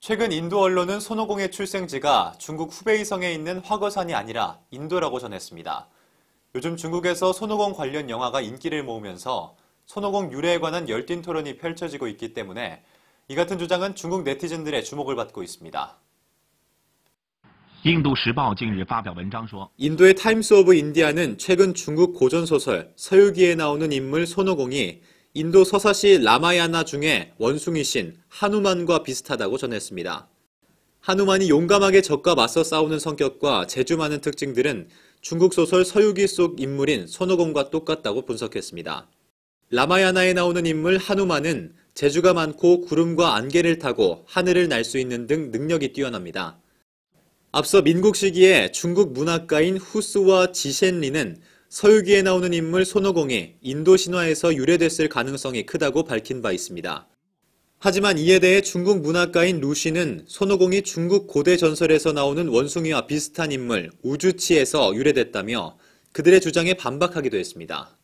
최근 인도 언론은 손오공의 출생지가 중국 후베이성에 있는 화거산이 아니라 인도라고 전했습니다. 요즘 중국에서 손오공 관련 영화가 인기를 모으면서 손오공 유래에 관한 열띤 토론이 펼쳐지고 있기 때문에 이 같은 주장은 중국 네티즌들의 주목을 받고 있습니다. 인도의 타임스 오브 인디아는 최근 중국 고전 소설 서유기에 나오는 인물 손오공이 인도 서사시 라마야나 중에 원숭이 신 하누만과 비슷하다고 전했습니다. 하누만이 용감하게 적과 맞서 싸우는 성격과 재주 많은 특징들은 중국 소설 서유기 속 인물인 손오공과 똑같다고 분석했습니다. 라마야나에 나오는 인물 하누만은 재주가 많고 구름과 안개를 타고 하늘을 날 수 있는 등 능력이 뛰어납니다. 앞서 민국 시기에 중국 문학가인 후스와 지셴리는 서유기에 나오는 인물 손오공이 인도 신화에서 유래됐을 가능성이 크다고 밝힌 바 있습니다. 하지만 이에 대해 중국 문학가인 루시는 손오공이 중국 고대 전설에서 나오는 원숭이와 비슷한 인물 우주치에서 유래됐다며 그들의 주장에 반박하기도 했습니다.